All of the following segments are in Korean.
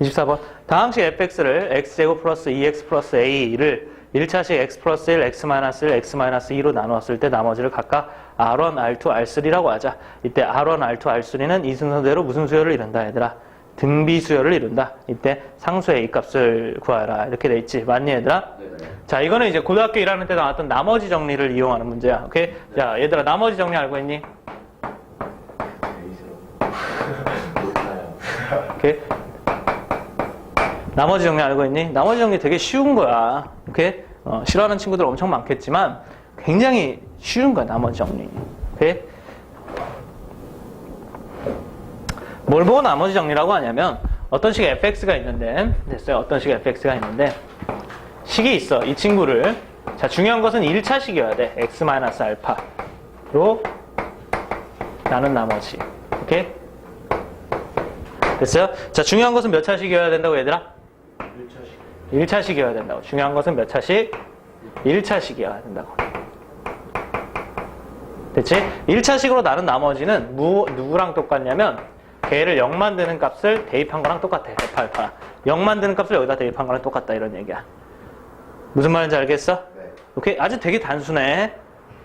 24번. 다항식 fx를 x제곱 플러스 2x 플러스 a를 1차식 x 플러스 1, x 마이너스 1, x 마이너스 2로 나누었을 때 나머지를 각각 r1, r2, r3라고 하자. 이때 r1, r2, r3는 이 순서대로 무슨 수열을 이룬다 얘들아? 등비 수열을 이룬다. 이때 상수의 a 값을 구하라. 이렇게 돼 있지. 맞니 얘들아? 자, 이거는 이제 고등학교 1학년 때 나왔던 나머지 정리를 이용하는 문제야. 오케이? 자, 얘들아 나머지 정리 알고 있니? 오케이? 나머지 정리 알고 있니? 나머지 정리 되게 쉬운 거야. 오케이? 어, 싫어하는 친구들 엄청 많겠지만 굉장히 쉬운 거야, 나머지 정리. 오케이? 뭘 보고 나머지 정리라고 하냐면 어떤 식의 fx가 있는데 됐어요. 어떤 식의 fx가 있는데 식이 있어. 이 친구를 자, 중요한 것은 1차 식이어야 돼. x-알파로 나눈 나머지. 오케이? 됐어요? 자, 중요한 것은 몇 차식이어야 된다고 얘들아? 1차식이어야 된다고. 중요한 것은 몇 차식? 1차식이어야 된다고. 됐지? 1차식으로 나눈 나머지는 무, 누구랑 똑같냐면 걔를 0 만드는 값을 대입한 거랑 똑같아. F8파랑. 0 만드는 값을 여기다 대입한 거랑 똑같다. 이런 얘기야. 무슨 말인지 알겠어? 네. 오케이? 아주 되게 단순해.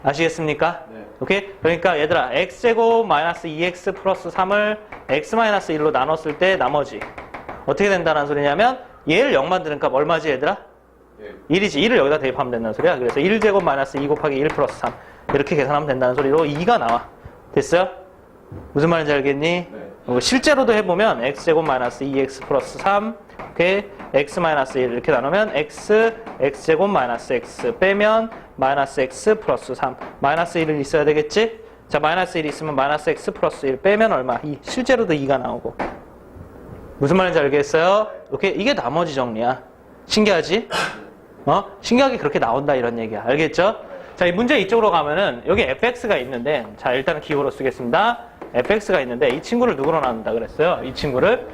아시겠습니까? 네. 오케이? 그러니까 얘들아 x제곱 마이너스 2x 플러스 3을 x 마이너스 1로 나눴을 때 나머지 어떻게 된다는 소리냐면 얘를 0 만드는 값 얼마지 얘들아? 예. 1이지 1을 여기다 대입하면 된다는 소리야 그래서 1제곱 마이너스 2 곱하기 1 플러스 3 이렇게 계산하면 된다는 소리로 2가 나와 됐어요? 무슨 말인지 알겠니? 네. 어, 실제로도 해보면 x제곱 마이너스 2x 플러스 3 오케이 x 마이너스 1 이렇게 나누면 x x제곱 마이너스 x 빼면 마이너스 x 플러스 3 마이너스 1은 있어야 되겠지? 자 마이너스 1 있으면 마이너스 x 플러스 1 빼면 얼마? 2 실제로도 2가 나오고 무슨 말인지 알겠어요? 오케이 이게 나머지 정리야 신기하지? 어? 신기하게 그렇게 나온다 이런 얘기야 알겠죠? 자 이 문제 이쪽으로 가면은 여기 fx가 있는데 자 일단은 기호로 쓰겠습니다 fx가 있는데 이 친구를 누구로 나눈다 그랬어요? 이 친구를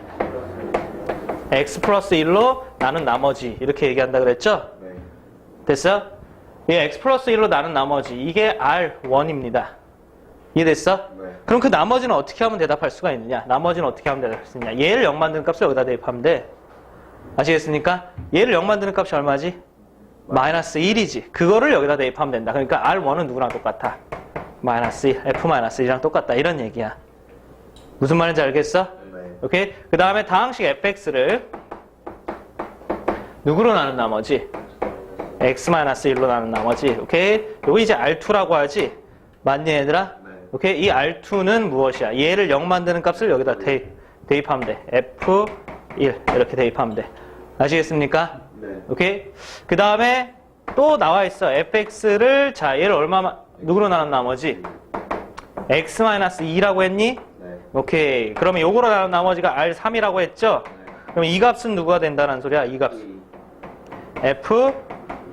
x 플러스 1로 나눈 나머지 이렇게 얘기한다 그랬죠? 네. 됐어? 이 x 플러스 1로 나눈 나머지 이게 r1입니다. 이해됐어? 네. 그럼 그 나머지는 어떻게 하면 대답할 수가 있느냐? 나머지는 어떻게 하면 대답할 수 있느냐? 얘를 0 만드는 값을 여기다 대입하면 돼. 아시겠습니까? 얘를 0 만드는 값이 얼마지? 마이너스 1이지. 그거를 여기다 대입하면 된다. 그러니까 r1은 누구랑 똑같아? 마이너스 1, f 마이너스 1이랑 똑같다. 이런 얘기야. 무슨 말인지 알겠어? 네. 오케이? 그 다음에 다항식 fx를 누구로 나눈 나머지? x-1로 나눈 나머지. 오케이? 요거 이제 r2라고 하지? 맞니 얘들아? 네. 오케이? 이 r2는 무엇이야? 얘를 0 만드는 값을 여기다 대입, 대입하면 돼. F1 이렇게 대입하면 돼. 아시겠습니까? 네. 오케이? 그 다음에 또 나와 있어. fx를 자 얘를 얼마 누구로 나눈 나머지? x-2라고 했니? 네. 오케이. 그러면 요거로 나눈 나머지가 R3이라고 했죠? 그럼 이 값은 누가 된다는 소리야? 이 값. F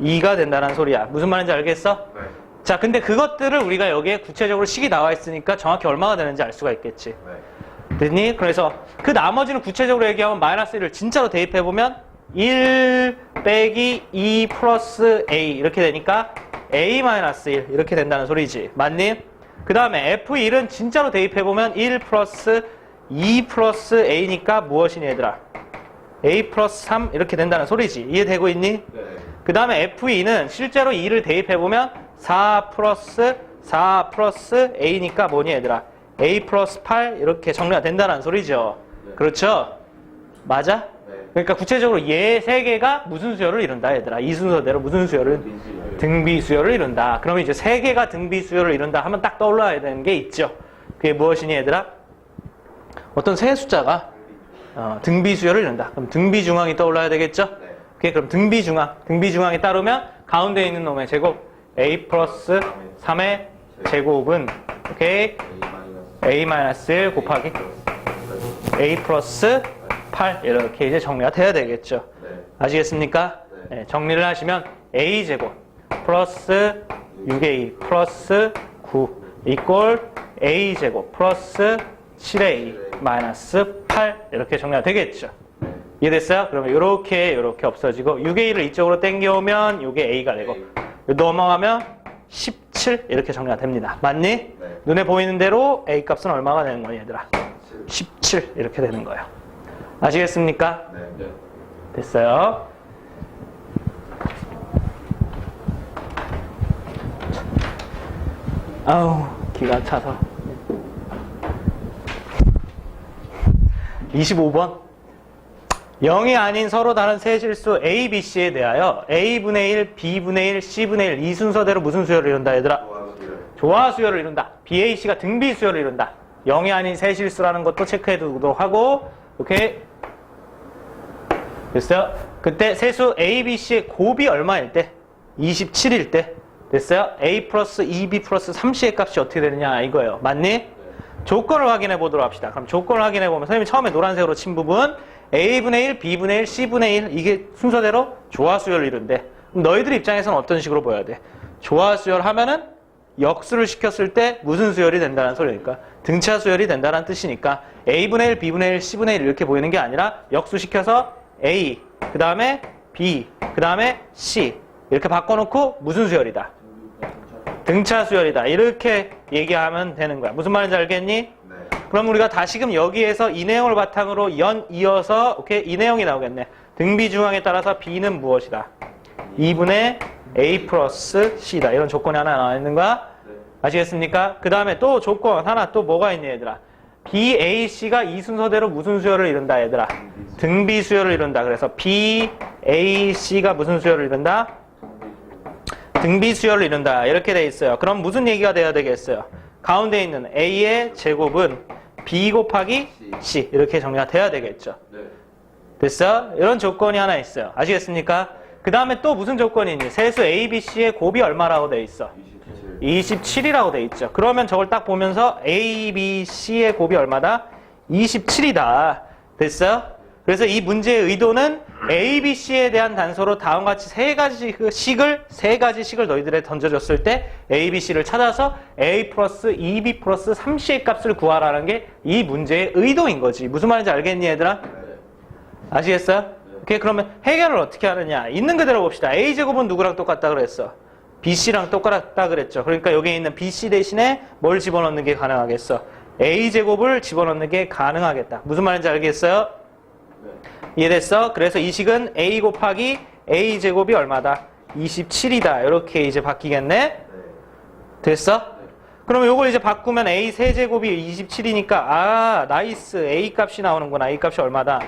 2가 된다는 소리야. 무슨 말인지 알겠어? 네. 자, 근데 그것들을 우리가 여기에 구체적으로 식이 나와 있으니까 정확히 얼마가 되는지 알 수가 있겠지. 네. 됐니? 그래서 그 나머지는 구체적으로 얘기하면 마이너스 1을 진짜로 대입해보면 1 빼기 2 플러스 A 이렇게 되니까 A 마이너스 1 이렇게 된다는 소리지. 맞니? 그 다음에 F1은 진짜로 대입해보면 1 플러스 2 플러스 A니까 무엇이니 얘들아? A 플러스 3 이렇게 된다는 소리지. 이해되고 있니? 네. 그 다음에 F2는 실제로 2를 대입해보면 4 플러스 4 플러스 A니까 뭐니 얘들아? A 플러스 8 이렇게 정리가 된다는 소리죠. 네. 그렇죠? 맞아? 네. 그러니까 구체적으로 얘 세 개가 무슨 수열을 이룬다 얘들아. 이 순서대로 무슨 수열을? 등비 수열을 이룬다. 그러면 이제 세 개가 등비 수열을 이룬다 하면 딱 떠올라야 되는 게 있죠. 그게 무엇이니 얘들아? 어떤 세 숫자가 어, 등비 수열을 이룬다. 그럼 등비 중앙이 떠올라야 되겠죠? 네. 오케이, 그럼 등비 중앙. 등비 중앙이 따르면 가운데 있는 놈의 제곱 a 플러스 3의 제곱은 오케이 A 마이너스 a 마이너스 1 곱하기 a 플러스 8 이렇게 이제 정리가 돼야 되겠죠. 네. 아시겠습니까? 네. 네, 정리를 하시면 a 제곱 플러스 6a 플러스 9 이꼴 a 제곱 플러스 7a 마이너스 8 이렇게 정리가 되겠죠. 네. 이해됐어요? 그러면 이렇게 이렇게 없어지고 6a를 이쪽으로 당겨오면 이게 a가 되고 넘어가면 17 이렇게 정리가 됩니다. 맞니? 네. 눈에 보이는 대로 a 값은 얼마가 되는 거니 얘들아? 17 이렇게 되는 거예요. 아시겠습니까? 네. 네. 됐어요. 아우, 기가 차서. 25번. 0이 아닌 서로 다른 세 실수 A, B, C에 대하여 A분의 1, B분의 1, C분의 1 이 순서대로 무슨 수열을 이룬다 얘들아? 조화 수열을 이룬다. BAC가 등비 수열을 이룬다. 0이 아닌 세 실수라는 것도 체크해두기도 하고 오케이 됐어요? 그때 세수 A, B, C의 곱이 얼마일 때? 27일 때 됐어요? A 플러스 2B 플러스 3C의 값이 어떻게 되느냐 이거예요. 맞니? 조건을 확인해 보도록 합시다. 그럼 조건을 확인해 보면 선생님이 처음에 노란색으로 친 부분 A분의 1, B분의 1, C분의 1 이게 순서대로 조화수열을. 그럼 너희들 입장에서는 어떤 식으로 보여야 돼? 조화수열 하면은 역수를 시켰을 때 무슨 수열이 된다는 소리니까 등차 수열이 된다는 뜻이니까 A분의 1, B분의 1, C분의 1 이렇게 보이는 게 아니라 역수시켜서 A, 그 다음에 B, 그 다음에 C 이렇게 바꿔놓고 무슨 수열이다? 등차 수열이다. 이렇게 얘기하면 되는 거야. 무슨 말인지 알겠니? 네. 그럼 우리가 다시금 여기에서 이 내용을 바탕으로 연 이어서 오케이 이 내용이 나오겠네. 등비 중앙에 따라서 B는 무엇이다? 2분의 A 플러스 C다. 이런 조건이 하나 나와 있는 거야. 네. 아시겠습니까? 그 다음에 또 조건 하나 또 뭐가 있니 얘들아? B, A, C가 이 순서대로 무슨 수열을 이룬다 얘들아? 등비 수열을 이룬다. 그래서 B, A, C가 무슨 수열을 이룬다? 등비 수열을 이룬다. 이렇게 돼 있어요. 그럼 무슨 얘기가 돼야 되겠어요? 가운데 있는 A의 제곱은 B 곱하기 C 이렇게 정리가 돼야 되겠죠. 네. 됐어? 이런 조건이 하나 있어요. 아시겠습니까? 그 다음에 또 무슨 조건이 있니? 세수 A, B, C의 곱이 얼마라고 돼 있어? 27. 27이라고 돼 있죠. 그러면 저걸 딱 보면서 A, B, C의 곱이 얼마다? 27이다. 됐어요? 그래서 이 문제의 의도는 A, B, C에 대한 단서로 다음과 같이 세 가지 그 식을 세 가지 식을 너희들에 던져줬을 때 A, B, C를 찾아서 A 플러스 2B 플러스 3C의 값을 구하라는 게 이 문제의 의도인 거지. 무슨 말인지 알겠니 얘들아? 네. 아시겠어요? 오케이 그러면 해결을 어떻게 하느냐 있는 그대로 봅시다 a 제곱은 누구랑 똑같다 그랬어 bc랑 똑같다 그랬죠 그러니까 여기에 있는 bc 대신에 뭘 집어넣는 게 가능하겠어 a 제곱을 집어넣는 게 가능하겠다 무슨 말인지 알겠어요? 네. 이해됐어? 그래서 이 식은 a 곱하기 a 제곱이 얼마다? 27이다 이렇게 이제 바뀌겠네 네. 됐어? 그러면 요걸 이제 바꾸면 a 세제곱이 27이니까 아 나이스 a 값이 나오는구나 a 값이 얼마다?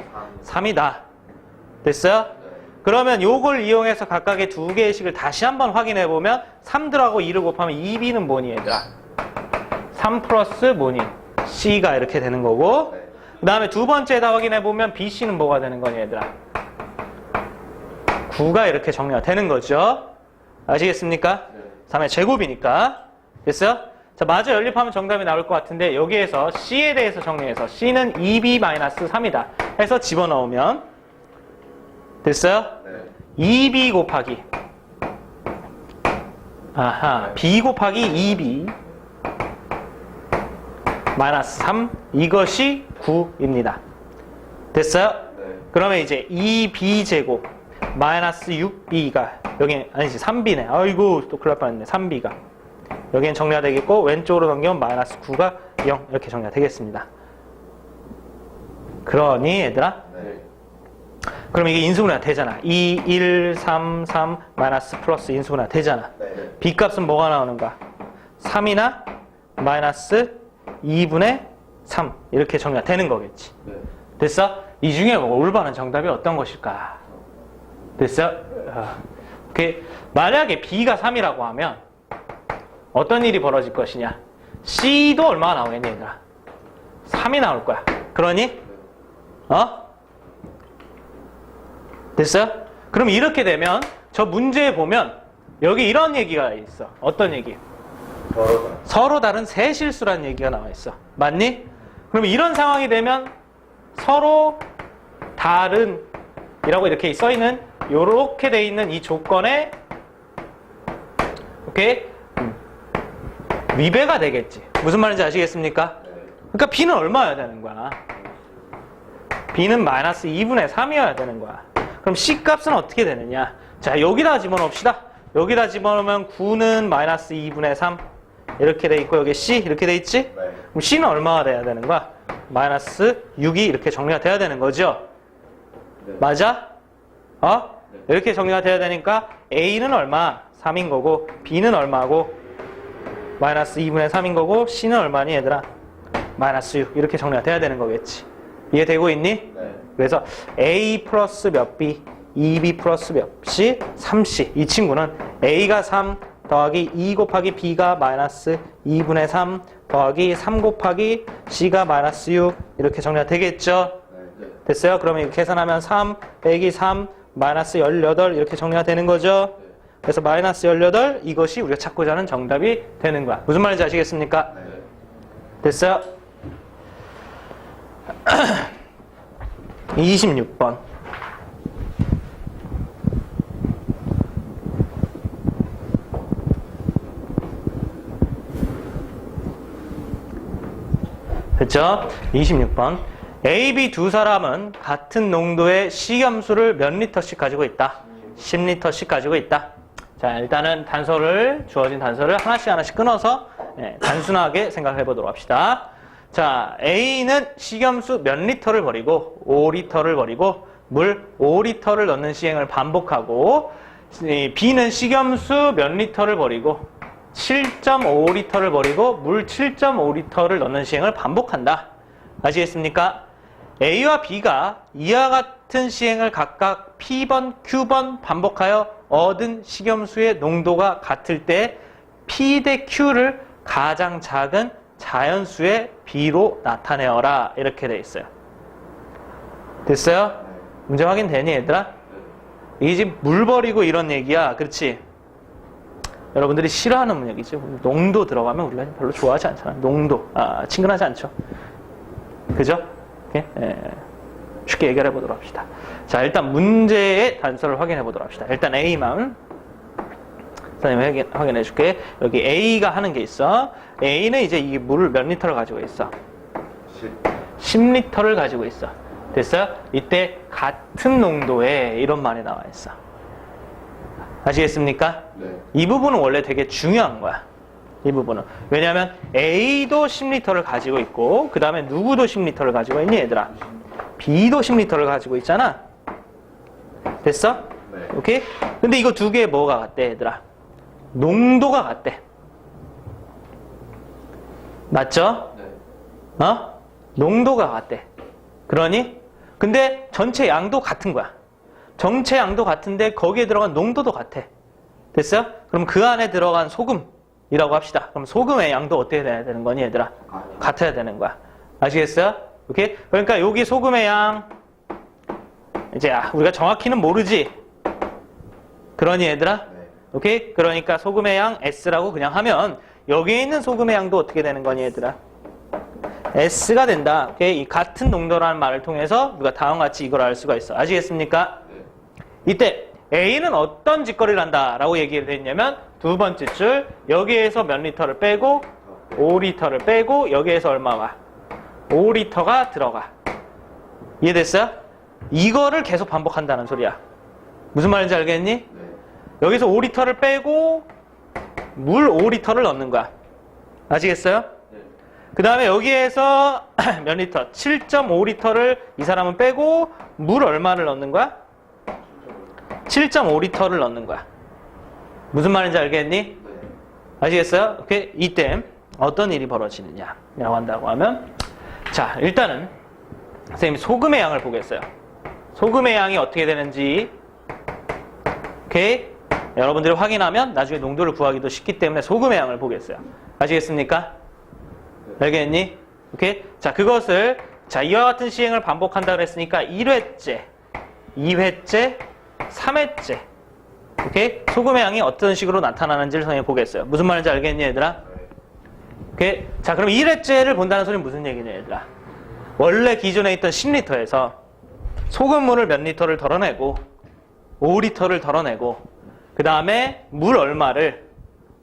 3이다. 됐어요? 네. 그러면 요걸 이용해서 각각의 두 개의 식을 다시 한번 확인해 보면 3들하고 2를 곱하면 2b는 뭐니 얘들아? 3 플러스 뭐니? c가 이렇게 되는 거고 네. 그 다음에 두 번째에다 확인해 보면 bc는 뭐가 되는 거니 얘들아? 9가 이렇게 정리가 되는 거죠. 아시겠습니까? 네. 3의 제곱이니까. 됐어요? 자, 마저 연립하면 정답이 나올 것 같은데 여기에서 C에 대해서 정리해서 C는 2B-3이다 해서 집어넣으면 됐어요? 네. 2B 곱하기 아하 B 곱하기 2B 마이너스 3 이것이 9입니다. 됐어요? 네. 그러면 이제 2b 제곱 마이너스 6b가 여기 아니지 3b네. 아이고 또 큰일 날 뻔했네. 3b가 여기는 정리가 되겠고 왼쪽으로 넘기면 마이너스 9가 0 이렇게 정리가 되겠습니다. 그러니 얘들아 네. 그럼 이게 인수분해가 되잖아. 2, 1, 3, 3 마이너스 플러스 인수분해가 되잖아. 네. b 값은 뭐가 나오는가? 3이나 마이너스 2분의 3 이렇게 정리가 되는 거겠지. 네. 됐어? 이 중에 뭐 올바른 정답이 어떤 것일까? 됐어? 아, 오케이. 만약에 B가 3이라고 하면 어떤 일이 벌어질 것이냐? C도 얼마가 나오겠니, 얘들아? 3이 나올 거야. 그러니? 어? 됐어요? 그럼 이렇게 되면 저 문제에 보면 여기 이런 얘기가 있어. 어떤 얘기? 서로 다른 새 실수라는 얘기가 나와 있어. 맞니? 그럼 이런 상황이 되면 서로 다른 이라고 이렇게 써 있는 요렇게 돼 있는 이 조건에? 음. 위배가 되겠지. 무슨 말인지 아시겠습니까? 네. 그러니까 b는 얼마여야 되는 거야? b는 마이너스 2분의 3이어야 되는 거야. 그럼 c 값은 어떻게 되느냐? 자, 여기다 집어넣읍시다. 여기다 집어넣으면 9는 마이너스 2분의 3 이렇게 돼 있고 여기 c 이렇게 돼 있지? 네. 그럼 c는 얼마가 돼야 되는 거야? 마이너스 6이 이렇게 정리가 돼야 되는 거죠. 네. 맞아? 어? 네. 이렇게 정리가 돼야 되니까 A는 얼마? 3인 거고 B는 얼마고? 마이너스 2분의 3인 거고 C는 얼마니 얘들아? 마이너스 6 이렇게 정리가 돼야 되는 거겠지. 이해되고 있니? 네. 그래서 A 플러스 몇 B, 2B 플러스 몇 C, 3C. 이 친구는 A가 3 더하기 2 곱하기 B가 마이너스 2분의 3 더하기 3 곱하기 C가 마이너스 6 이렇게 정리가 되겠죠? 네. 됐어요? 그러면 이거 계산하면 3 빼기 3 마이너스 18 이렇게 정리가 되는 거죠? 그래서 마이너스 18 이것이 우리가 찾고자 하는 정답이 되는 거야. 무슨 말인지 아시겠습니까? 네. 됐어요? 26번. 됐죠? 26번. A, B 두 사람은 같은 농도의 식염수를 몇 리터씩 가지고 있다? 10리터씩 가지고 있다. 자, 일단은 단서를, 주어진 단서를 하나씩 하나씩 끊어서 예, 단순하게 생각해 보도록 합시다. 자, A는 식염수 몇 리터를 버리고 5리터를 버리고 물 5리터를 넣는 시행을 반복하고 이 B는 식염수 몇 리터를 버리고 7.5리터를 버리고 물 7.5리터를 넣는 시행을 반복한다. 아시겠습니까? A와 B가 이와 같은 시행을 각각 P번, Q번 반복하여 얻은 식염수의 농도가 같을 때 P 대 Q를 가장 작은 자연수의 B로 나타내어라. 이렇게 돼 있어요. 됐어요? 문제 확인되니 얘들아? 이게 지금 물 버리고 이런 얘기야. 그렇지? 여러분들이 싫어하는 문역이죠. 농도 들어가면 우리가 별로 좋아하지 않잖아. 농도. 아, 친근하지 않죠. 그죠? 예? 예. 쉽게 해결해 보도록 합시다. 자, 일단 문제의 단서를 확인해 보도록 합시다. 일단 A만 선생님 확인, 확인해 줄게. 여기 A가 하는 게 있어. A는 이제 이 물을 몇 리터를 가지고 있어? 10. 10리터를 가지고 있어. 됐어요? 이때 같은 농도의 이런 말이 나와 있어. 아시겠습니까? 네. 이 부분은 원래 되게 중요한 거야. 이 부분은. 왜냐하면 A도 10리터를 가지고 있고, 그 다음에 누구도 10리터를 가지고 있니, 얘들아? B도 10리터를 가지고 있잖아. 됐어? 네. 오케이? 근데 이거 두개 뭐가 같대, 얘들아? 농도가 같대. 맞죠? 네. 어? 농도가 같대. 그러니? 근데 전체 양도 같은 거야. 전체 양도 같은데 거기에 들어간 농도도 같아. 됐어요? 그럼 그 안에 들어간 소금이라고 합시다. 그럼 소금의 양도 어떻게 돼야 되는 거니, 얘들아? 같아야 되는 거야. 아시겠어요? 오케이? 그러니까 여기 소금의 양, 이제 아, 우리가 정확히는 모르지. 그러니 얘들아? 네. 오케이? 그러니까 소금의 양 S라고 그냥 하면 여기에 있는 소금의 양도 어떻게 되는 거니 얘들아? S가 된다. 오케이? 이 같은 농도라는 말을 통해서 우리가 다음과 같이 이걸 알 수가 있어. 아시겠습니까? 네. 이때 A는 어떤 짓거리를 한다라고 얘기를 했냐면 두 번째 줄 여기에서 몇 리터를 빼고 5리터를 빼고 여기에서 얼마와 5리터가 들어가. 이해됐어요? 이거를 계속 반복한다는 소리야. 무슨 말인지 알겠니? 네. 여기서 5리터를 빼고 물 5리터를 넣는 거야. 아시겠어요? 네. 그 다음에 여기에서 몇 리터? 7.5리터를 이 사람은 빼고 물 얼마를 넣는 거야? 7.5리터를 넣는 거야. 무슨 말인지 알겠니? 네. 아시겠어요? 이때 어떤 일이 벌어지느냐 라고 한다고 하면 자 일단은 선생님이 소금의 양을 보겠어요. 소금의 양이 어떻게 되는지 오케이 여러분들이 확인하면 나중에 농도를 구하기도 쉽기 때문에 소금의 양을 보겠어요. 아시겠습니까? 알겠니? 오케이 자 그것을 자 이와 같은 시행을 반복한다 그랬으니까 1회째, 2회째, 3회째 오케이 소금의 양이 어떤 식으로 나타나는지를 선생님이 보겠어요. 무슨 말인지 알겠니 얘들아? 오케이. 자, 그럼 1회째를 본다는 소리는 무슨 얘기냐, 얘들아? 원래 기존에 있던 10리터에서 소금물을 몇 리터를 덜어내고 5리터를 덜어내고 그 다음에 물 얼마를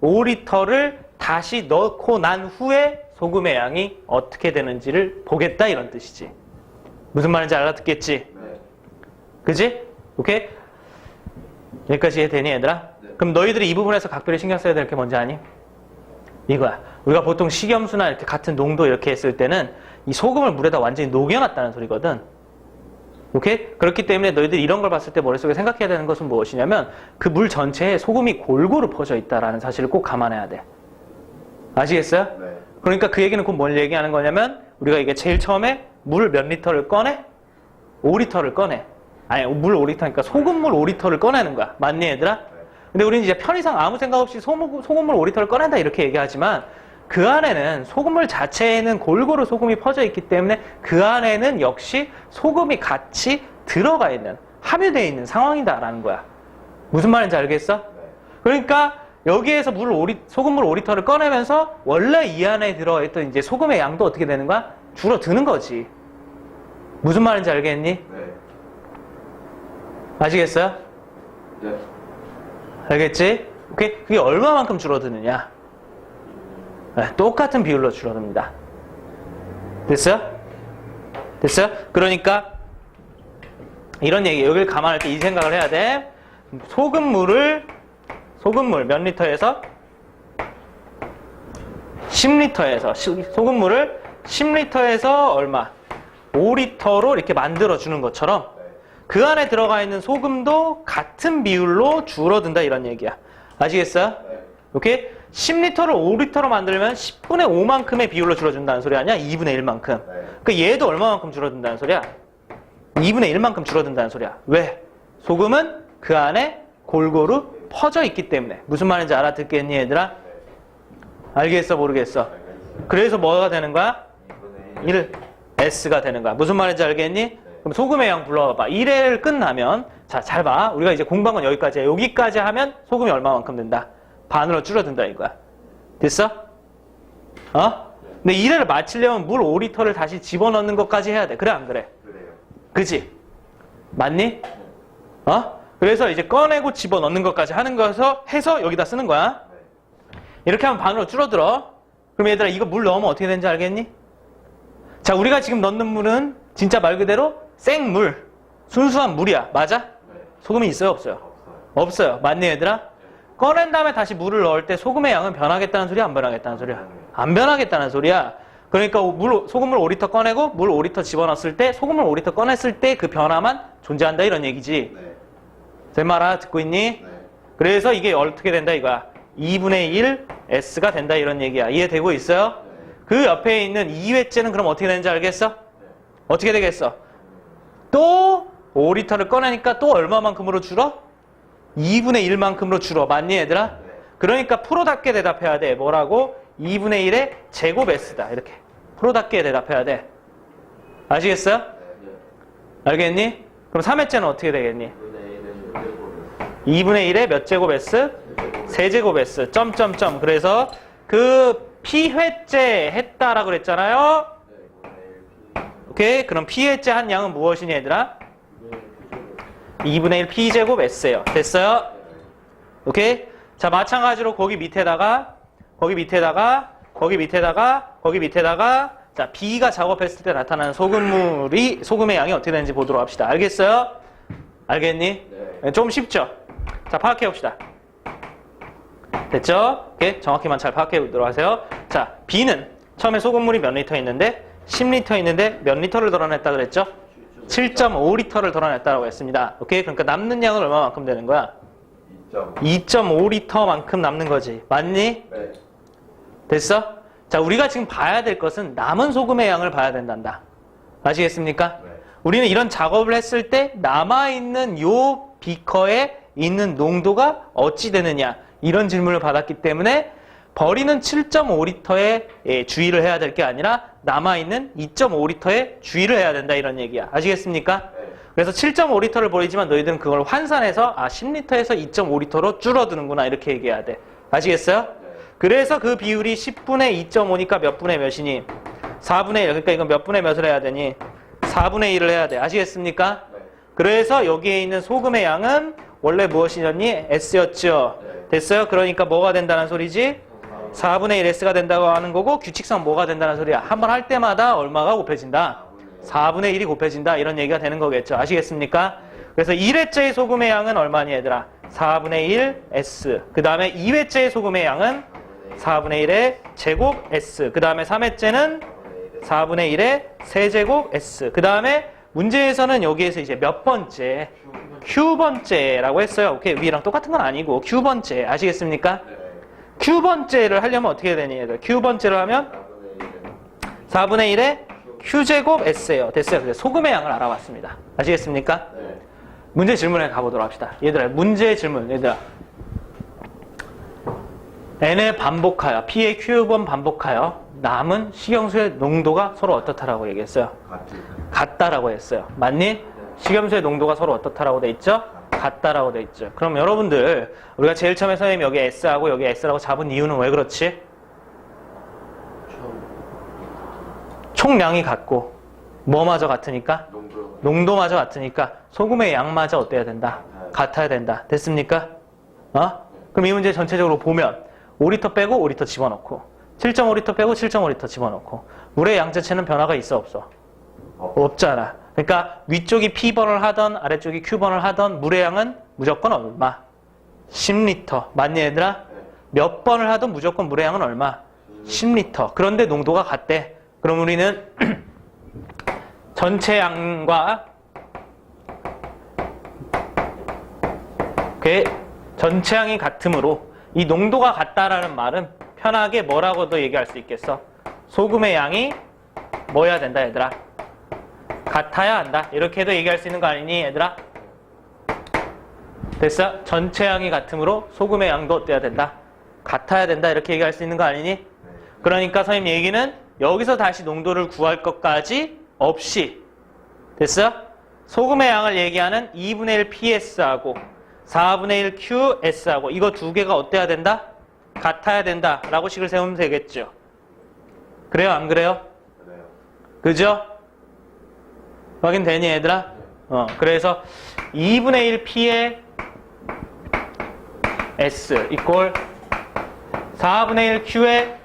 5리터를 다시 넣고 난 후에 소금의 양이 어떻게 되는지를 보겠다 이런 뜻이지. 무슨 말인지 알아듣겠지? 네. 그지? 오케이? 여기까지 이해되니 얘들아? 네. 그럼 너희들이 이 부분에서 각별히 신경 써야 될 게 뭔지 아니? 이거야. 우리가 보통 식염수나 이렇게 같은 농도 이렇게 했을 때는 이 소금을 물에다 완전히 녹여놨다는 소리거든. 오케이? 그렇기 때문에 너희들이 이런 걸 봤을 때 머릿속에 생각해야 되는 것은 무엇이냐면 그 물 전체에 소금이 골고루 퍼져 있다라는 사실을 꼭 감안해야 돼. 아시겠어요? 네. 그러니까 그 얘기는 곧 뭘 얘기하는 거냐면 우리가 이게 제일 처음에 물 몇 리터를 꺼내? 5리터를 꺼내. 아니 물 5리터니까 소금물 5리터를 꺼내는 거야. 맞니 얘들아? 근데 우리는 이제 편의상 아무 생각 없이 소금, 소금물 5리터를 꺼낸다 이렇게 얘기하지만 그 안에는 소금물 자체에는 골고루 소금이 퍼져 있기 때문에 그 안에는 역시 소금이 같이 들어가 있는 함유되어 있는 상황이다라는 거야. 무슨 말인지 알겠어? 네. 그러니까 여기에서 물 5리, 소금물 5리터를 꺼내면서 원래 이 안에 들어있던 이제 소금의 양도 어떻게 되는 거야? 줄어드는 거지. 무슨 말인지 알겠니? 네. 아시겠어요? 네. 알겠지? 오케이? 그게 얼마만큼 줄어드느냐? 네, 똑같은 비율로 줄어듭니다. 됐어요? 됐어요? 그러니까 이런 얘기 여기를 감안할 때 이 생각을 해야 돼. 소금물을 소금물 몇 리터에서 10리터에서 소금물을 10리터에서 얼마? 5리터로 이렇게 만들어 주는 것처럼 네. 그 안에 들어가 있는 소금도 같은 비율로 줄어든다 이런 얘기야. 아시겠어요? 네. 오케이? 10리터를 5리터로 만들면 10분의 5만큼의 비율로 줄어든다는 소리 아니야? 2분의 1만큼. 네. 그 얘도 얼마만큼 줄어든다는 소리야? 2분의 1만큼 줄어든다는 소리야. 왜? 소금은 그 안에 골고루 퍼져 있기 때문에. 무슨 말인지 알아듣겠니, 얘들아? 네. 알겠어, 모르겠어? 그래서 뭐가 되는 거야? 2분의 1. 1 S가 되는 거야. 무슨 말인지 알겠니? 그럼 소금의 양 불러봐. 1을 끝나면 자, 잘 봐. 우리가 이제 공부한 건 여기까지야. 여기까지 하면 소금이 얼마만큼 된다? 반으로 줄어든다 이거야. 됐어? 어? 근데 1회를 마치려면 물 5리터를 다시 집어넣는 것까지 해야 돼. 그래 안 그래? 그래요. 그지? 맞니? 어? 그래서 이제 꺼내고 집어넣는 것까지 하는 거서 해서 여기다 쓰는 거야. 네. 이렇게 하면 반으로 줄어들어. 그럼 얘들아 이거 물 넣으면 어떻게 되는지 알겠니? 자 우리가 지금 넣는 물은 진짜 말 그대로 생물 순수한 물이야 맞아? 네. 소금이 있어요 없어요? 없어요. 맞니 얘들아? 꺼낸 다음에 다시 물을 넣을 때 소금의 양은 변하겠다는 소리야 안 변하겠다는 소리야? 안 변하겠다는 소리야 그러니까 물, 소금물 5리터 꺼내고 물 5리터 집어넣었을 때 소금물 5리터 꺼냈을 때 그 변화만 존재한다 이런 얘기지 네. 제말 알아 듣고 있니? 네. 그래서 이게 어떻게 된다 이거야 2분의 1 S가 된다 이런 얘기야 이해되고 있어요? 네. 그 옆에 있는 2회째는 그럼 어떻게 되는지 알겠어? 네. 어떻게 되겠어? 또 5리터를 꺼내니까 또 얼마만큼으로 줄어? 2분의 1만큼으로 줄어. 맞니 얘들아? 네. 그러니까 프로답게 대답해야 돼. 뭐라고? 2분의 1의 제곱 S다. 이렇게. 프로답게 대답해야 돼. 아시겠어요? 네. 알겠니? 그럼 3회째는 어떻게 되겠니? 2분의 1은 2분의 1의 몇 제곱 S? 세제곱 S. 점점점. 그래서 그 P회째 했다라고 그랬잖아요. 오케이? 그럼 P회째 한 양은 무엇이니 얘들아? 2분의 1 P제곱 S예요. 됐어요? 오케이? 자, 마찬가지로 거기 밑에다가, 거기 밑에다가, 거기 밑에다가, 거기 밑에다가, 자, B가 작업했을 때 나타나는 소금물이, 소금의 양이 어떻게 되는지 보도록 합시다. 알겠어요? 알겠니? 네. 좀 쉽죠? 자, 파악해 봅시다. 됐죠? 오케이? 정확히만 잘 파악해 보도록 하세요. 자, B는 처음에 소금물이 몇 리터 있는데, 10리터 있는데 몇 리터를 덜어냈다 그랬죠? 7.5리터를 덜어냈다고 했습니다. 오케이? 그러니까 남는 양은 얼마만큼 되는 거야? 2점. 2.5리터만큼 남는 거지. 맞니? 네. 됐어? 자, 우리가 지금 봐야 될 것은 남은 소금의 양을 봐야 된단다. 아시겠습니까? 네. 우리는 이런 작업을 했을 때 남아있는 요 비커에 있는 농도가 어찌 되느냐 이런 질문을 받았기 때문에 버리는 7.5리터에 예, 주의를 해야 될 게 아니라 남아있는 2.5리터에 주의를 해야 된다 이런 얘기야. 아시겠습니까? 네. 그래서 7.5리터를 버리지만 너희들은 그걸 환산해서 아 10리터에서 2.5리터로 줄어드는구나 이렇게 얘기해야 돼. 아시겠어요? 네. 그래서 그 비율이 10분의 2.5니까 몇 분의 몇이니? 4분의 1. 그러니까 이건 몇 분의 몇을 해야 되니? 4분의 1을 해야 돼. 아시겠습니까? 네. 그래서 여기에 있는 소금의 양은 원래 무엇이었니? S였죠. 네. 됐어요? 그러니까 뭐가 된다는 소리지? 4분의 1 S가 된다고 하는 거고 규칙상 뭐가 된다는 소리야? 한 번 할 때마다 얼마가 곱해진다? 4분의 1이 곱해진다. 이런 얘기가 되는 거겠죠. 아시겠습니까? 그래서 1회째의 소금의 양은 얼마니 얘들아? 4분의 1 S. 그 다음에 2회째의 소금의 양은 4분의 1의 제곱 S. 그 다음에 3회째는 4분의 1의 세제곱 S. 그 다음에 문제에서는 여기에서 이제 몇 번째? Q번째라고 했어요. 오케이. 위랑 똑같은 건 아니고 Q번째. 아시겠습니까? 네. Q번째를 하려면 어떻게 되니? 얘들? Q번째를 하면 4분의 1의 Q제곱 S예요. 됐어요. 그래서 소금의 양을 알아봤습니다. 아시겠습니까? 네. 문제 질문에 가보도록 합시다. 얘들아, 문제 질문. 얘들아. n을 반복하여, p의 q번 반복하여 남은 식염수의 농도가 서로 어떻다라고 얘기했어요? 같다라고 했어요. 맞니? 식염수의 농도가 서로 어떻다라고 돼 있죠? 같다라고 돼 있죠. 그럼 여러분들 우리가 제일 처음에 선생님 여기 S하고 여기 S라고 잡은 이유는 왜 그렇지? 총량이 같고 뭐마저 같으니까? 농도. 농도마저 같으니까 소금의 양마저 어때야 된다? 같아야 된다. 됐습니까? 어? 그럼 이 문제 전체적으로 보면 5리터 빼고 5리터 집어넣고 7.5리터 빼고 7.5리터 집어넣고 물의 양 자체는 변화가 있어 없어? 없잖아. 그러니까 위쪽이 P번을 하던 아래쪽이 Q번을 하던 물의 양은 무조건 얼마? 10리터. 맞니 얘들아? 몇 번을 하던 무조건 물의 양은 얼마? 10리터. 그런데 농도가 같대. 그럼 우리는 전체 양과 그 전체 양이 같으므로 이 농도가 같다라는 말은 편하게 뭐라고도 얘기할 수 있겠어? 소금의 양이 뭐여야 된다 얘들아? 같아야 한다. 이렇게도 얘기할 수 있는 거 아니니 얘들아? 됐어? 전체 양이 같으므로 소금의 양도 어때야 된다? 같아야 된다. 이렇게 얘기할 수 있는 거 아니니? 그러니까 선생님 얘기는 여기서 다시 농도를 구할 것까지 없이 됐어? 소금의 양을 얘기하는 2분의 1 PS하고 4분의 1 QS하고 이거 두 개가 어때야 된다? 같아야 된다 라고 식을 세우면 되겠죠. 그래요? 안 그래요? 그래요. 그죠? 확인되니 얘들아? 어, 그래서 2분의 1 P의 S 이꼴 4분의 1 Q의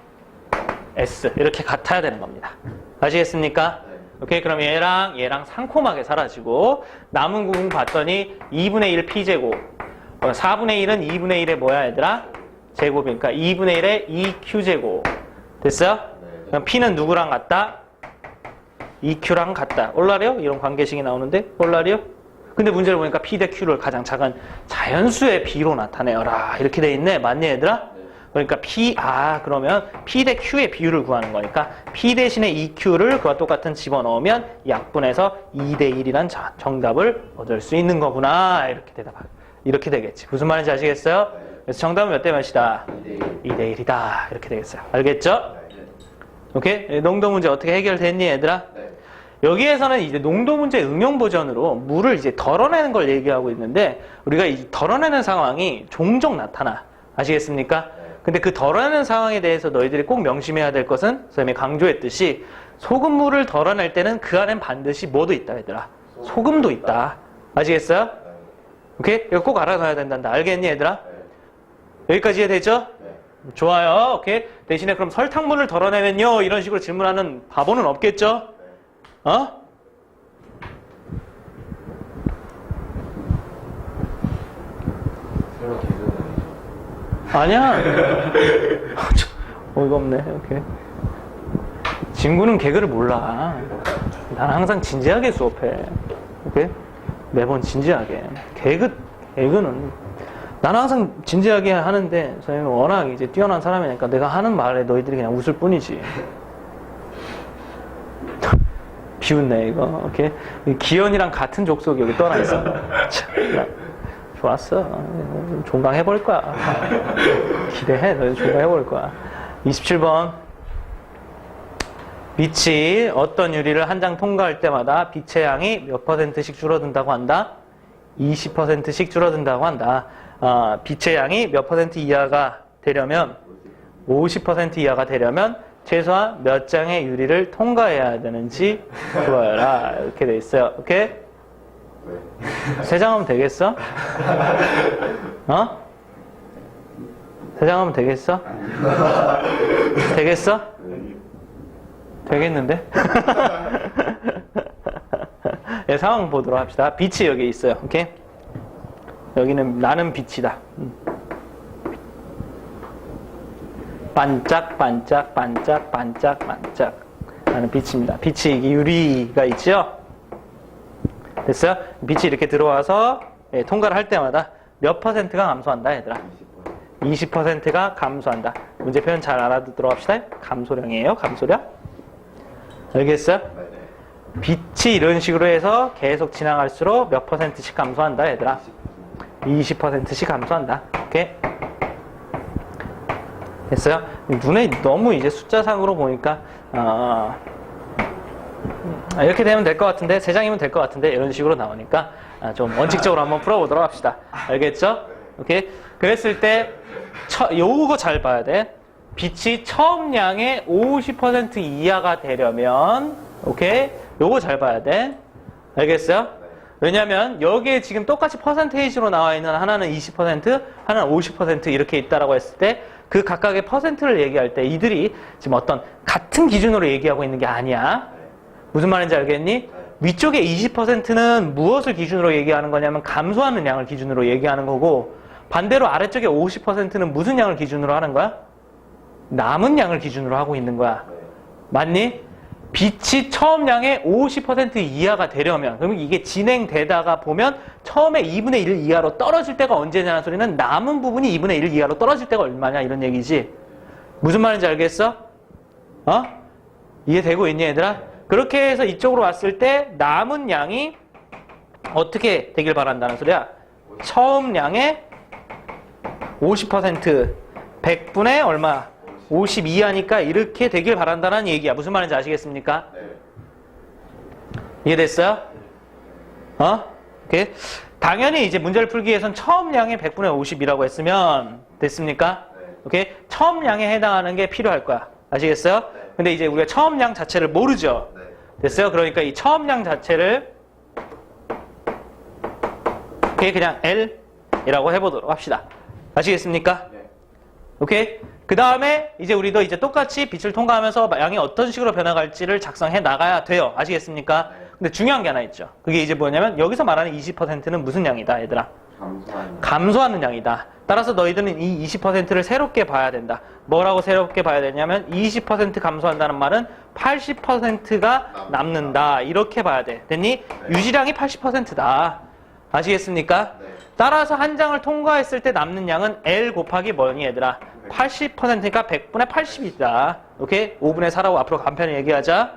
S 이렇게 같아야 되는 겁니다. 아시겠습니까? 네. 오케이 그럼 얘랑 얘랑 상콤하게 사라지고 남은 부분 봤더니 2분의 1 P제곱 어, 4분의 1은 2분의 1의 뭐야 얘들아? 제곱이니까 2분의 1의 2Q제곱 됐어요? 네. 그럼 P는 누구랑 같다? EQ랑 같다. 올라리요? 이런 관계식이 나오는데 올라리요? 근데 문제를 보니까 P 대 Q를 가장 작은 자연수의 B로 나타내어라. 이렇게 돼 있네. 맞니 얘들아? 네. 그러니까 P, 아, 그러면 P 대 Q의 비율을 구하는 거니까 P 대신에 EQ를 그와 똑같은 집어넣으면 약분해서 2 대 1이란 정답을 얻을 수 있는 거구나. 이렇게 대답, 이렇게 되겠지. 무슨 말인지 아시겠어요? 그래서 정답은 몇 대 몇이다? 2 대1. 2대 1이다. 이렇게 되겠어요. 알겠죠? 네. 오케이? 농도 문제 어떻게 해결됐니, 얘들아? 네. 여기에서는 이제 농도 문제 응용 버전으로 물을 이제 덜어내는 걸 얘기하고 있는데 우리가 이 덜어내는 상황이 종종 나타나. 아시겠습니까? 네. 근데 그 덜어내는 상황에 대해서 너희들이 꼭 명심해야 될 것은 선생님이 강조했듯이 소금물을 덜어낼 때는 그 안엔 반드시 뭐도 있다, 얘들아. 소금도 있다. 아시겠어요? 네. 오케이? 이거 꼭 알아놔야 된단다. 알겠니, 얘들아? 네. 여기까지 이해되죠? 네. 좋아요. 오케이. 대신에 그럼 설탕물을 덜어내면요. 이런 식으로 질문하는 바보는 없겠죠? 어? 새로 아니야. 참, 어이가 없네. 오케이. 친구는 개그를 몰라. 나는 항상 진지하게 수업해. 오케이? 매번 진지하게. 개그, 개그는. 나는 항상 진지하게 하는데, 선생님은 워낙 이제 뛰어난 사람이니까 내가 하는 말에 너희들이 그냥 웃을 뿐이지. 비웃네, 이거. 오케이? 이 기현이랑 같은 족속이 여기 떠나 있어. 참, 좋았어. 종강 해볼 거야. 기대해. 너 종강 해볼 거야. 27번. 빛이 어떤 유리를 한 장 통과할 때마다 빛의 양이 몇 퍼센트씩 줄어든다고 한다? 20%씩 줄어든다고 한다. 아, 빛의 양이 몇 퍼센트 이하가 되려면 50% 이하가 되려면 최소한 몇 장의 유리를 통과해야 되는지 보여라. 이렇게 돼 있어요. 오케이? 왜? 세장 하면 되겠어? 어? 세장 하면 되겠어? 되겠어? 되겠는데? 예, 상황 보도록 합시다. 빛이 여기 있어요. 오케이? 여기는 나는 빛이다. 음. 반짝, 반짝, 반짝, 반짝, 반짝. 하는 빛입니다. 빛이 유리가 있죠? 됐어요? 빛이 이렇게 들어와서 예, 통과를 할 때마다 몇 퍼센트가 감소한다, 얘들아? 20%가 감소한다. 문제 표현 잘 알아듣도록 합시다. 감소량이에요, 감소량. 알겠어요? 빛이 이런 식으로 해서 계속 지나갈수록 몇 퍼센트씩 감소한다, 얘들아? 20%씩 감소한다. 오케이? 됐어요? 눈에 너무 이제 숫자상으로 보니까, 어, 아, 이렇게 되면 될 것 같은데, 세 장이면 될 것 같은데, 이런 식으로 나오니까, 아, 좀 원칙적으로 한번 풀어보도록 합시다. 알겠죠? 오케이? 그랬을 때, 처, 요거 잘 봐야 돼. 빛이 처음량의 50% 이하가 되려면, 오케이? 요거 잘 봐야 돼. 알겠어요? 왜냐면 여기에 지금 똑같이 퍼센테이지로 나와 있는 하나는 20%, 하나는 50% 이렇게 있다라고 했을 때 그 각각의 퍼센트를 얘기할 때 이들이 지금 어떤 같은 기준으로 얘기하고 있는 게 아니야. 무슨 말인지 알겠니? 위쪽에 20%는 무엇을 기준으로 얘기하는 거냐면 감소하는 양을 기준으로 얘기하는 거고 반대로 아래쪽에 50%는 무슨 양을 기준으로 하는 거야? 남은 양을 기준으로 하고 있는 거야. 맞니? 빛이 처음량의 50% 이하가 되려면 그러면 이게 진행되다가 보면 처음에 2분의 1 이하로 떨어질 때가 언제냐는 소리는 남은 부분이 2분의 1 이하로 떨어질 때가 얼마냐 이런 얘기지 무슨 말인지 알겠어? 어? 이해되고 있니 얘들아? 그렇게 해서 이쪽으로 왔을 때 남은 양이 어떻게 되길 바란다는 소리야 처음 양의 50% 100분의 얼마? 50 이하니까 이렇게 되길 바란다는 얘기야. 무슨 말인지 아시겠습니까? 네. 이해됐어요? 어? 오케이. 당연히 이제 문제를 풀기 위해선 처음 양의 100분의 50이라고 했으면 됐습니까? 네. 오케이. 처음 양에 해당하는 게 필요할 거야. 아시겠어요? 네. 근데 이제 우리가 처음 양 자체를 모르죠. 네. 됐어요? 그러니까 이 처음 양 자체를 오케이 그냥 L이라고 해보도록 합시다. 아시겠습니까? 네. 오케이? 그 다음에 이제 우리도 이제 똑같이 빛을 통과하면서 양이 어떤 식으로 변화갈지를 작성해 나가야 돼요. 아시겠습니까? 네. 근데 중요한 게 하나 있죠. 그게 이제 뭐냐면 여기서 말하는 20%는 무슨 양이다, 얘들아? 감소하는. 감소하는 양이다. 따라서 너희들은 이 20%를 새롭게 봐야 된다. 뭐라고 새롭게 봐야 되냐면 20% 감소한다는 말은 80%가 남는다. 이렇게 봐야 돼. 됐니? 유지량이 80%다. 아시겠습니까? 네. 따라서 한 장을 통과했을 때 남는 양은 L 곱하기 뭐니 얘들아? 80%니까 100분의 80이다. 오케이? 5분의 4라고 앞으로 간편히 얘기하자.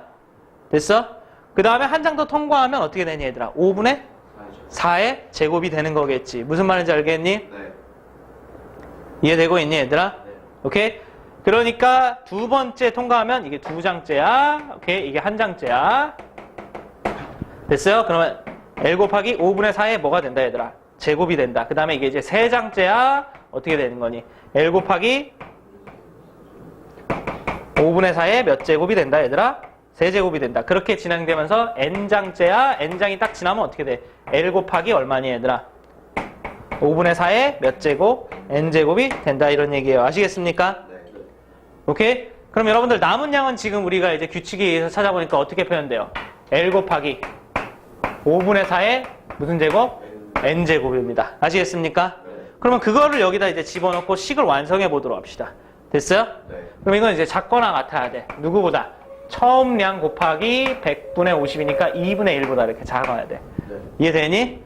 됐어? 그 다음에 한 장 더 통과하면 어떻게 되니 얘들아? 5분의 사죠. 4의 제곱이 되는 거겠지. 무슨 말인지 알겠니? 네. 이해되고 있니 얘들아? 네. 오케이? 그러니까 두 번째 통과하면 이게 두 장째야. 오케이? 이게 한 장째야. 됐어요? 그러면 L 곱하기 5분의 4에 뭐가 된다 얘들아? 제곱이 된다. 그 다음에 이게 이제 세 장째야. 어떻게 되는 거니? L 곱하기 5분의 4에 몇 제곱이 된다 얘들아? 세제곱이 된다. 그렇게 진행되면서 n장째야. n장이 딱 지나면 어떻게 돼? L 곱하기 얼마니 얘들아? 5분의 4에 몇 제곱? n제곱이 된다 이런 얘기예요. 아시겠습니까? 네. 오케이? 그럼 여러분들 남은 양은 지금 우리가 이제 규칙에 의해서 찾아보니까 어떻게 표현돼요? L 곱하기 5분의 4에 무슨 제곱? N제곱입니다. 아시겠습니까? 네. 그러면 그거를 여기다 이제 집어넣고 식을 완성해 보도록 합시다. 됐어요? 네. 그럼 이건 이제 작거나 같아야 돼. 누구보다? 처음 량 곱하기 100분의 50이니까 2분의 1보다 이렇게 작아야 돼. 네. 이해되니?